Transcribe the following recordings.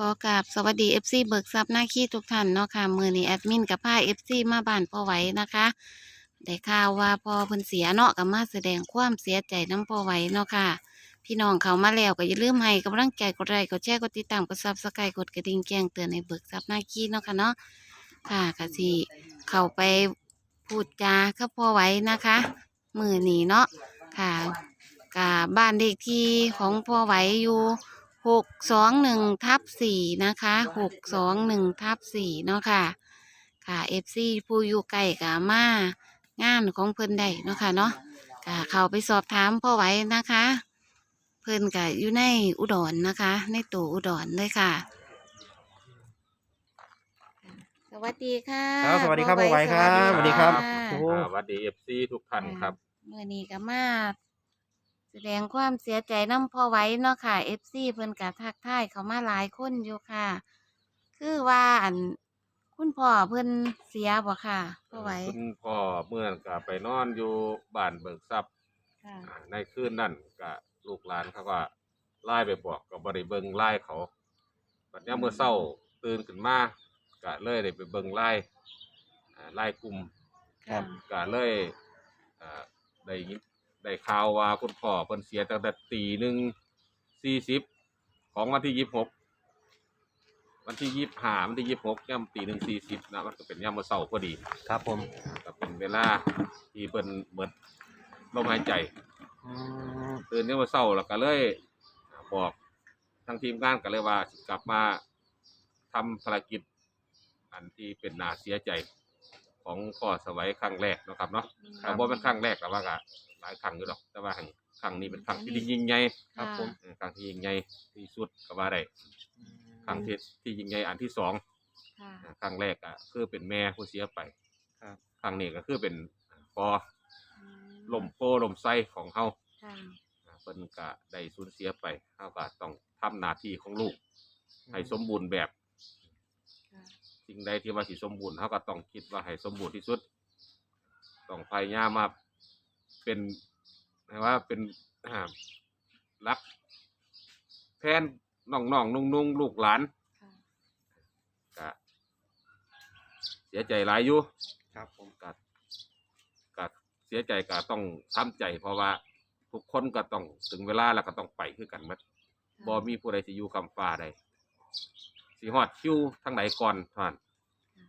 ขอกราบสวัสดี FC เบิกทรัพย์หน้าขี้ทุกท่านเนาะค่ะ มือนี้แอดมินกับพา FC มาบ้านพ่อไหวนะคะ ได้ข่าวว่าพอเพิ่นเสียเนาะก็มาแสดงความเสียใจน้ำพ่อไหวเนาะค่ะ พี่น้องเขามาแล้วก็อย่าลืมให้กำลังใจกดไลค์กดแชร์กดติดตามกดซับสไครต์กดกระดิ่งแจ้งเตือนในเบิกทรัพย์หน้าขี้เนาะค่ะเนาะค่ะก็สิเข้าไปพูดจากับพ่อไหวนะคะ มือนี้เนาะค่ะกาบ้านเลขที่ของพ่อไหวอยู่ หกสองหนึ่งทับสี่นะคะหกสองหนึ่งทับสี่เนาะค่ะ ค่ะเอฟซีผู้อยู่ใกล้กะมางานของเพิ่นได้เนาะค่ะเนาะกะเข้าไปสอบถามพ่อไหว้นะคะ เพิ่นกะอยู่ในอุดรนะคะ ในตัวอุดรเลยค่ะ สวัสดีค่ะครับสวัสดีครับพ่อพ่อไหวครับสวัสดีครับะโอ้โหอ่าสวัสดีเอฟซีทุกท่านครับ เมื่อนี้ก็มา แสดงความเสียใจน้ำพอไว้เนาะค่ะเอฟซีเพิ่นกะทักทายเขามาหลายคนอยู่ค่ะ คือว่าอันคุณพ่อเพิ่นเสียบ่ค่ะพ่อไว้คุณพ่อเมื่อนก็ไปนอนอยู่บ้านเบิกทรัพย์ค่ะอ่าในคืนนั้นก็ลูกหลานเขาก็ไล่ไปบอกก็บ่ได้เบิ่งไล่เขาบัดยามมื้อเช้าตื่นขึ้นมาก็เลยได้ไปเบิ่งไล่อ่าไล่กลุ่มค่ะก็เลยอ่าได้ยิน ได้ข่าวว่าคุณพ่อเพิ่นเสียตั้งแต่ตีหนึ่งสี่สิบของวันที่ยี่สิบหกวันที่ยี่สิบห้าวันที่ยี่สิบหกย่ำตีหนึ่งสี่สิบนะมันก็เป็นย่ำมื้อเช้าพอดีครับผมก็เป็นเวลาที่เพิ่นเหมือนลมหายใจอืมตื่นในวันเช้าแล้วก็เลยบอกทางทีมงานก็เลยว่าสิกลับมาทำภารกิจอันที่เป็นนาเสียใจ ของพ่อสวัยครั้งแรกเนาะครับเนาะแต่ว่าเป็นครั้งแรกแต่ว่าก็หลายครั้งอยู่ดอก แต่ว่าครั้งนี้เป็นครั้งที่ยิ่งใหญ่ครับผม เออครั้งที่ยิ่งใหญ่ที่สุดก็ว่าได้ครั้งที่ที่ยิ่งใหญ่อันที่สอง ค่ะอ่าครั้งแรกอะคือเป็นแม่ผู้เสียไปครับ ครั้งนี้ก็คือเป็นพออืลมโพลมไส้ของเฮาค่ะอ่าเพิ่นก็ได้สูญเสียไปเฮาก็ต้องทำหน้าที่ของลูก ให้สมบูรณ์แบบค่ะ สิ่งใดที่ว่าสิสมบูรณ์เฮาก็ต้องคิดว่าให้สมบูรณ์ที่สุดต้องพยายามมาเป็นหมายว่าเป็นอ่ารักแทนน้องๆนุ่งๆลูกหลานค่ะก็เสียใจหลายอยู่ครับผมก็ก็เสียใจก็ต้องทำใจ เพราะว่าทุกคนก็ต้องถึงเวลาแล้วก็ต้องไปคือกันหมดบ่มีผู้ใดสิอยู่คำฟ้าใด สิฮอดคิวทางไหนก่อนท่าน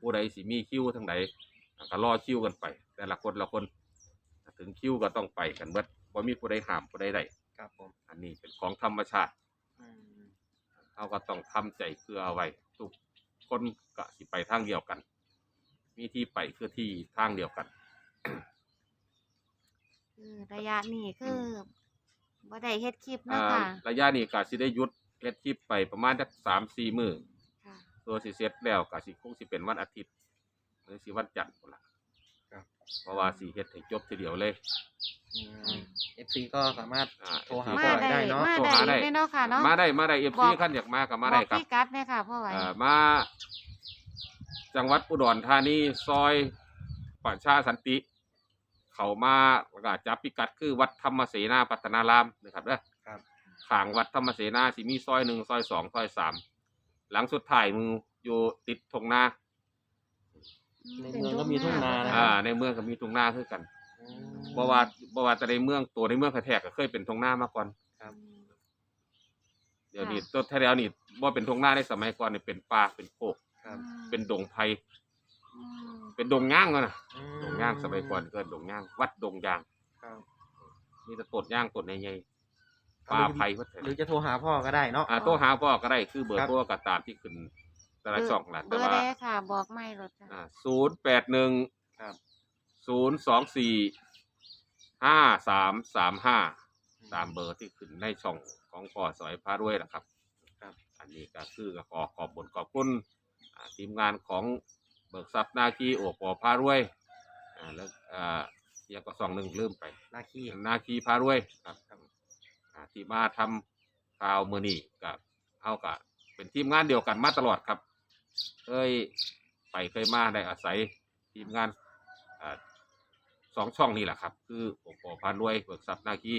ผู้ใดสิมีคิวทางไหนก็รอคิวกันไป แต่ละคนละคนถึงคิวก็ต้องไปกันเบิดบ่มีผู้ใดห้ามผู้ใดได้ครับผมอันนี้เป็นของธรรมชาติอืมเราก็ต้องทำใจเพื่อเอาไว้ทุกคนก็สิไปทางเดียวกัน มีที่ไปคือที่ทางเดียวกันคือระยะนี้คือบ่ได้เฮ็ดคลิปเนาะอ่าค่ะ ระยะนี้ก็สิได้หยุดเฮ็ดคลิปไปประมาณสักสามสี่มื้อค่ะ ตัวสิเสร็จแล้วก็สิคงสิเป็นวันอาทิตย์หรือสิวันจันทร์พุ่นล่ะครับ เพราะว่าสิเฮ็ดให้จบทีเดียวเลย เอฟซีก็สามารถ อ่า โทรหา มาพ่อได้ได้เนาะ มาโทรได้หาอได้ยู่ได้เนาะค่ะเนาะ มาได้มาได้ FC บอกคันอยากมาก็มาบได้อกครับ พี่กัดเนี่ยค่ะพ่อไหว เอ่อมาจังหวัดอุดรธานีซอยประชาสันติ เขามาประกาศจับพิกัดคือวัดธรรมเสนาพัฒนารามนะครับเด้อครับ ข้างวัดธรรมเสนาสิมีซอยหนึ่งซอยสองซอยสาม หลังสุดท้ายมืออยู่ติดทงนาในเมืองก็มีทุ่งนานะคอ่ารับในเมืองก็มีทงนาคือกันอืมบ่ว่าบ่ว่าแต่ในเมืองตัวในเมืองแท้ๆก็เคยเป็นทงนามาก่อน ครับ เดี๋ยวนี้ตัวแถวๆนี้บ่เป็นทงนาในสมัยก่อนนี่เป็นป่าเป็นโคกครับเป็นดงไผ่อืมเป็นดงย่างแล้วนะอืมดงย่างสมัยก่อนเกิดดงย่างวัดดงยางครับมีแต่ต้นย่างต้นใหญ่ๆ ป่าไผ่วัดหรือจะโทรหาพ่อก็ได้เนาะอ่าโทรหาพ่อก็ได้คือเบอครัร์บโทรก็ตามที่ขึ้นแต่ละช่องแหละเบแต่อร์ว่าได้ค่ะ บอกไม่รถจ้ะอ่าศูนย์แปดหนึ่งครับศูนย์สองสี่ห้าสามสามห้าตามเบอร์ที่ขึ้นในช่องของพ่อสอยพารวยนะครับ ครับ อันนี้ก็คือก็ขอขอบบนขอบคุณอ่าทีมงานของเบิกทรัพย์นาคีโอปอพารวยอ่าแล้วอ่ายังก็สองหนึ่งลืมไปหน้าขี้นาคีพารวยครับอ่า ที่มาทำข่าวมือนี้กับเอากับเป็นทีมงานเดียวกันมาตลอดครับ เคยไปเคยมาได้อาศัยทีมงานอ่าสองช่องนี่แหละครับ คือโอปอพารวยเบิกทรัพย์นาคี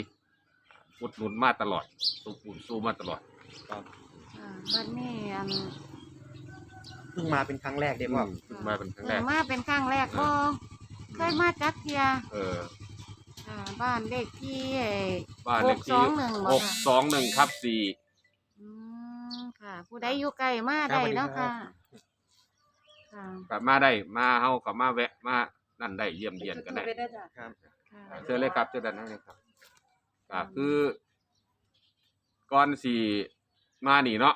อ่าอุดหนุนมาตลอดสู้ปุ่นสู้มาตลอดครับค่ะค่ะวันนี้อันเพิ่งมาเป็นครั้งแรกเด็กว่าอืมมาเป็นครั้งแรเพิ่กงมาเป็นครั้งแรกบ่เคยมาจักเทียเออ อ่าบ้านเลขที่ไอ้บ้านเลขที่621บ่หค่ะกสองหนึ่งทับสี่อืมค่ะ ผู้ใดอยู่ไกลมาได้เนาะค่ะค่ะกลับมาได้มาเฮากลับมาแวะมานั่นได้เยี่ยมเยียนกันได้ค่ะเชิญเลยครับเชิญด้านนั้นเลยครับก็คือก่อนสี่มานี่เนาะ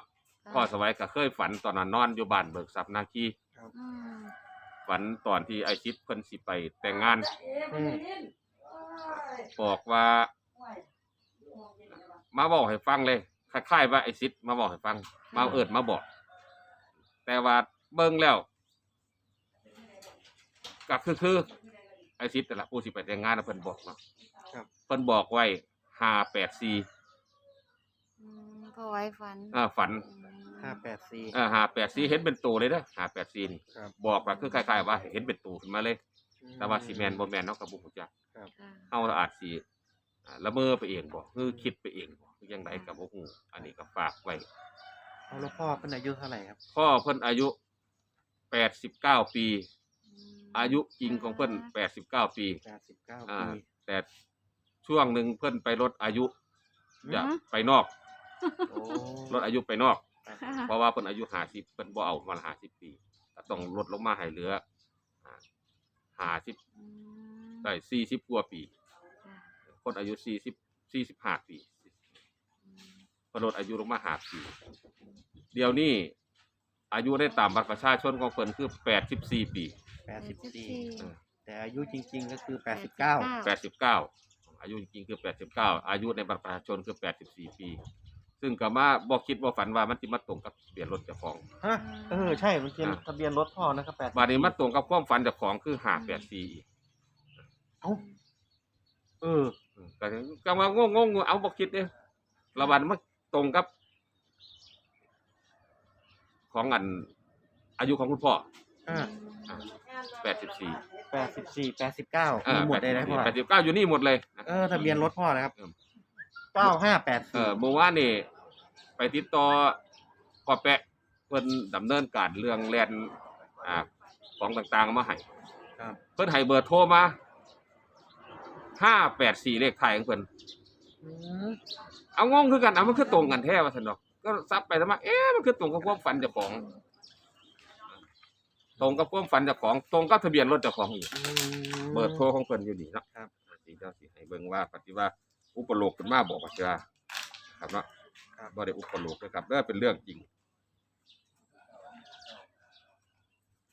พ่อสวัยก็เคยฝันตอนนั้นนอนอยู่บ้านเบิกทรัพย์นาคีอืมฝันตอนที่ไอชิดเพิ่นสิไปแต่งงาน อืม บอกว่า มาบอกให้ฟังเลยคล้ายๆว่าไอซิดมาบอกให้ฟัง มาเอิดมาบอก แต่ว่าเบิ่งแล้วก็คือคือไอซิดแต่นละผู้สิไปแต่งงานน่ะเพิ่นบอกเนาะครับ เพิ่นบอกไว้ห้าแปดสี่อืมก็ไว้ฝันอ่าฝันอืมห้าแปดสี่อ่าห้าแปดสี่เห็นเป็นตัวเลยเด้อห้าแปดสี่นี่ครับ บอกว่าคือคล้ายๆว่าเห็นเป็นตัวขึ้นมาเลย แต่ว่าสีแมนบ่แมนเนาะกับบุกจักค่ะเฮาอาจสิอ่าละเมอไปเองบ่คือคิดไปเองบ่คือจังไดกับบ่ฮู้อันนี้ก็ฝากไว้เอาแล้วพ่อเป็นอายุเท่าไหร่ครับพ่อเพิ่นอายุ 89 ปี อายุจริงของเพิ่น89 ปีแปดสิบเก้าอ่าปีแต่ช่วงหนึ่งเพิ่นไปลดอายุจะอืมไปนอกโอ้ลดอายุไปนอกเพราะว่าเพิ่นอายุ50เพิ่นบ่เอามา50 ปีก็ต้องลดลงมาให้เหลือ อ่า50อืมได้40กว่าปีค่ะคนอายุ40 45ปีอืมเพิ่นลดอายุลงมา5ปี เดี๋ยวนี้อายุได้ตามบัตรประชาชนของเพิ่นคือ84ปีแปดสิบสี่เออแต่อายุจริง ๆ ก็คือแปดสิบเก้าแปดสิบเก้าอายุจริงๆคือแปดสิบเก้าอายุในบัตรประชาชนคือแปดสิบสี่ปี ซึ่งก็มาบอกคิดว่าฝันว่ามันจะมาตรงกับทะเบียนรถเจ้าของ ฮะเออใช่มันเป็นทะเบียนรถพ่อนะครับแปดบาดนี้มาตรงกับความฝันเจ้าของคือห้าแปดสี่เอ้าเออก็ก็มางงงๆเอาบอกคิดเนี่ยระบาดมาตรงกับ ของอัน อายุของคุณพ่อ อ่าแปดสิบสี่ แปดสิบสี่แปดสิบเก้ามีหมดเลยนะพ่อแปดสิบเก้าอยู่นี่หมดเลยเออทะเบียนรถพ่อนะครับ เออ เก้าห้าแปดเอสี่อเมื่อวานนี่ไปติดต่อพ่อแปะเพิ่นดำเนินการเรื่องแลนอ่าของต่างๆมาให้ครับเพิ่นให้เบอร์โทรมาห้าแปดสี่เลขไทายของเพิ่นอืมเอางงคือกันเอามันคือตรงกันแท้ว่าซั่นดอกก็ซับไปซับมาเอ๊ะมันคือตรงกับความฝันเจ้าของ ตรงกับความฝันเจ้าของ ตรงกับทะเบียนรถเจ้าของอีกอืมเบอร์โทรของเพิ่นอยู่นี่เนาะครับสิเจ้าสิให้เบิ่งว่าปฏิว่า อุปโลกขึ้นมาบอกว่าเจ้าครับเนาะครับบ่ได้อุปโลกนะครับเด้อเป็นเรื่องจริง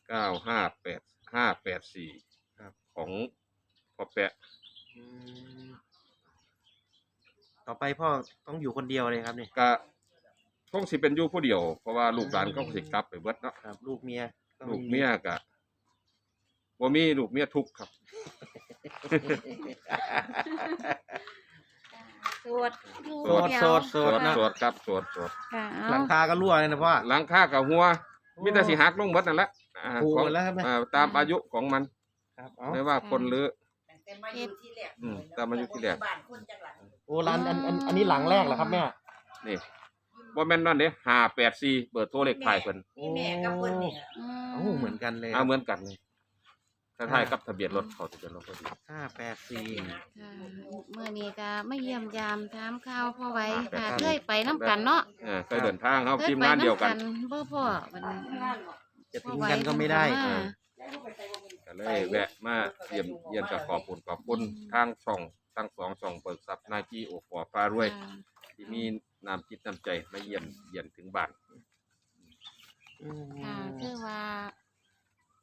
เก้าห้าแปดห้าแปดสี่ครับของพ่อแปะอืมต่อไปพ่อต้องอยู่คนเดียวเลยครับนี่ก็คงสิเป็นอยู่ผู้เดียว เพราะว่าลูกหลานเขาก็สิกลับไปเบิดเนาะครับ ลูกเมียก็ลูกเมียก็บ่มีลูกเมียทุกข์ครับ สวดโสดโสดโสสวดดนะสวดครับสวดสวดค่ะหลังคาก็รั่วเลยนะพ่อ หลังคากับหัวมีแต่สิหักลงหมดนั่นแหละอ่าถูกของหมดแล้วครับเนี่ยอ่าตามอายุของมันครับเอาไม่ว่าคนหรือ แต่มาอยู่ที่แรกอืมแต่มาอยู่ที่แรกบ้านคนจังหลังโอ้ร้านอันอันอันนี้หลังแรกเหรอครับแม่ นี่บ่แม่นนั่นเด้584เบอร์โทรเลขท้ายเพิ่นนี่แม่กับเพิ่นเนี่ยเอ้าเหมือนกันเลยเอาเหมือนกันเลย คล้ายๆกับทะเบียนรถเขาทะเบียนรถพอดีห้าแปดสี่ ค่ะเมื่อนี้ก็ไม่เยี่ยมยามถามข่าวพ่อไว้ค่ะครับเคยไปน้ำกันเนาะเออเคยเดินทางเฮาเคยทีมไปงานเดียวกันำบ่พ่อวันนี้จะทิ้งกันก็ไม่ได้ พ่อว้ก็เลยแวะมาเยี่ยมเยี่ยมกับขอบคุณขอบคุณทางช่องทั้งสองช่องเปิดซับนาคีโอปอฟ้ารวย ค่ะที่มีน้ำจิตน้ำใจมาเยี่ยมเยี่ยมถึงบ้านอืมค่ะคือว่า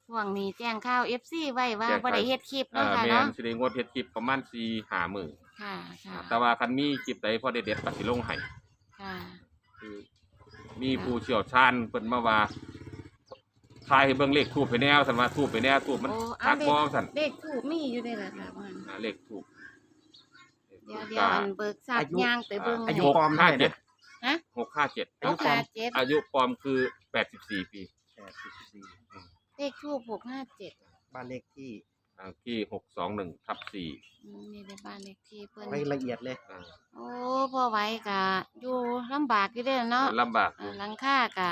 ช่วงนี้แจ้งข่าว FC ไว้ว่าแจ้งข่าว บ่ได้เฮ็ดคลิปเอ่เนาะอค่ะแม่เนาะนสิได้งดเฮ็ดคลิปประมาณ4 5มื้อค่ะค่ะแต่ว่าคันมีคลิปใดพอได้เด็ดก็สิลงให้ค่ะ คือมีผู้เชี่ยวชาญเพิ่นมาว่าทายให้เบิ่งเลขทูบไปแนวซั่นว่าทูบไปแนวทูบมันโอ้หัเอากเลบ่ขซั่นเลขถูกมีอยู่ได้ล่ะค่ะมันอ่าเลขทูบ เดี๋ยวเดี๋ยวอันเบิกทรัพย์ย่างไปเบิ่งอายุให้ ปลอมเท่าไหร่นะ ฮะ หกห้าเจ็ดอายุปลอม657อายุปลอมคือแปดสิบสี่ปี แปดสิบสี่ เลขทูบ657บ้านเลขที่อ่าที่หกสองหนึ่งทับสี่อืมนี่ได้บ้านเลขที่เพิ่นไว้ละเอียดเลย อ่าโอ้พ่อไหว้กะอยู่ลำบากอยู่เด้อเนาะลำบากออ่ายู่หลังคากะ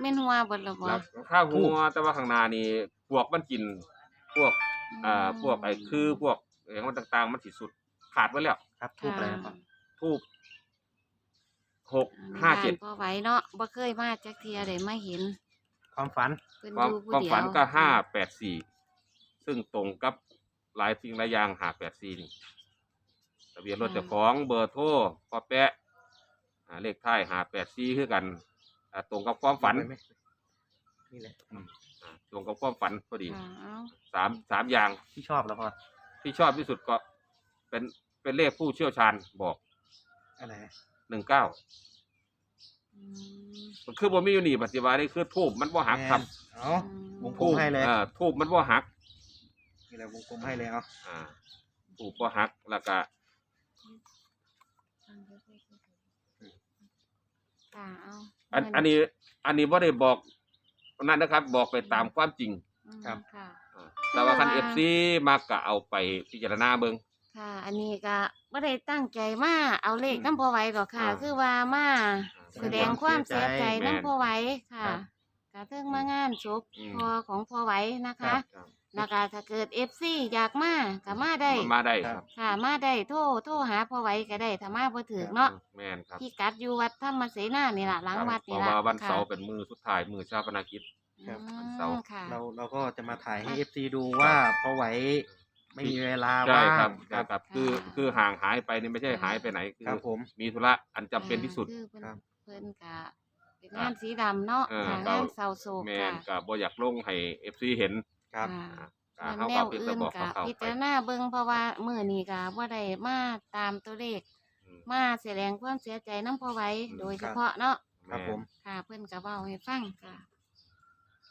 แม่นหัวเบิดและบ่แล้วข้าวหัวแต่ว่าข้างหน้านี่พวกมันกิน พวกอ่าพวกไอ้คือพวกอย่างมันต่างๆ มันสิสุดขาดไว้แล้วครับทูบอะไรนะครับทูบหกอ่ห้าเจ็ดบ้นพ่อไหว้เนาะบ่เคยมาจักเที่ยได้มาเห็น ความฝัน เพิ่นความอยู่ผู้ความเดียวฝันก็ห้าแปดสี่ซึ่งตรงกับหลายสิ่งหลายอย่างห้าแปดสี่นี่ทะเบียนรถเจ้าของเบอร์โทรพ่อแปะอ่าเลขท้ายห้าแปดสี่คือกันอ่าตรงกับความฝันไว้ไหมนี่แหละอ่าตรงกับความฝันพอดีค่ะเอาสามสามอย่าง ที่ชอบแล้วพอที่ชอบที่สุดก็เป็นเป็นเลขผู้เชี่ยวชาญบอกอะไรหนึ่งเก้าอื มมันคือบ่มีอยู่นี่ปฏิบัตินี่คือทูบมันบ่หักครับแม่นเอาวงกลทูมบให้เลยอ่าทูบมันบ่หักนี่แหละวงกลมให้เลยเอาอ่าทูบบ่หักแล้วก็ค่ะเอาอันอันนี้ อันนี้บ่ได้บอกนั่นนะครับ บอกไปตามความจริงอืมค่ะอ่าแต่ว่าคันคือเอว่าฟซีมักก็เอาไปพิจารณาเบิ่ง ค่ะ อันนี้ก็ไม่ได้ตั้งใจมาเอาเลขน้ำพอไหว้หรอกค่ะ อ่า คือว่ามา แสดงความเสียใจแม่นน้ำพอไหว้ค่ะครับกระเทิงมางานศพอืม พอของพอไหว้นะคะครับแล้วก็ถ้าเกิดเอฟซีอยากมาก็มาได้ มาได้ครับค่ะมาได้โทรโทรหาพอไหว้ก็ได้ถ้ามาบ่ถึกเนาะแม่นครับ พี่กัดอยู่วัดธรรมเสนานี่ล่ะหลังวัดเพนี่ราะล่ะว่าวันค่ะเสาร์เป็นมือสุดท้ายมือชาปนกิจ ครับ อืมวันเสาร์ค่ะ เราเราก็จะมาถ่ายให้เอฟซีดูว่าพอไหวไม่มีเวลาใช่ว่างครับคใช่รับครับคือคือห่างหายไปนี่ไม่ใช่หายไปไหน คืครับอผม มีธุระอันจำเป็นที่สุด คือเพิ่นครับเพิ่นกะเป็นงานสีดำเนาะเออ ค่ะก็งานเศร้าโศกแม่ค่ะนก็บ่อยากลงให้ FC เห็นครับ ค่ะ อ่าส่วนเฮาแนก็วเพียงแต่อื่นบอกกะเขาพิๆไป จารณาเบิ่งเพราะว่ามื้อนี้กะบ่ได้มาตามตัวเลข อืม มาแสดงความเสียใจน้ำพอไหว้อืม โดยเฉพาะเนาะครับผม ค่ะ เพิ่นก็เว้าให้ฟังค่ะ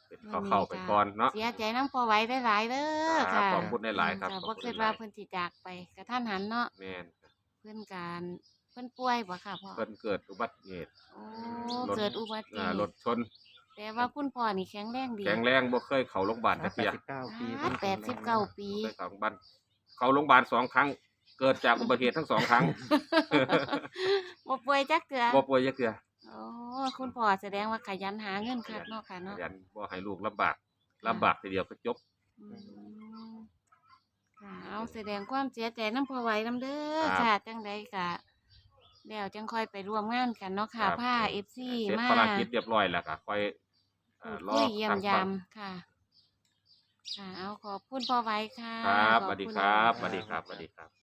เป็นเข้าเข้าไปก่อนเนาะ เสียใจน้ำพอไหว้หลายๆเด้อครัค่ะบขอบคุณหลายๆครับอืมขก็อบบ่คุณคิดหลายว่าเพิ่นสิจากไปกระทันหันเนาะแม่นครับเพิ่นการเพิ่นป่วยบ่ค่ะพ่อเพิ่นเกิดอุบัติเหตุโอ้รถเกิดอุบัติเหอ่าตุรถชน แต่ว่าคุณพ่อนี่แข็งแรงดีแข็งแรงบ่เคยเข้าโรงพยาบาลจักแปเที่ยดสิบเก้าปีอ่าแปดสิบเก้าปีเคยเข้าโรงพยาบาลเข้าโรงพยาบาลสองครั้ง เกิดจากอุบัติเหตุทั้งสองครั้งบ่ป่วยจักเทื่อบ่ป่วยจักเทื่อโอ้คุณพ่อแสดงว่าขยันหาเงินคักเนาะค่ะขเนาะยันบ่ให้ลูกลำบากลำบากทีเดียวก็จบอืมค่ะเอาแสดงความเสียใจน้ำพ่อไหว้น้ำเด้อครับค่ะจังใดกะ แล้วจังค่อยไปร่วมงานกันเนาะค่ะครับ ผ้า FC เสร็จมาภารกิจเรียบร้อยแล้วก็ค่อยเอ่อรอคุยเยี่ยมทางยาฝั่ง มค่ะ ค่ะ เอาขอบคุณพ่อไว้ค่ะครับขสอวัสดีณ ครับหสลายๆวัสดีครับสวัสดีครับ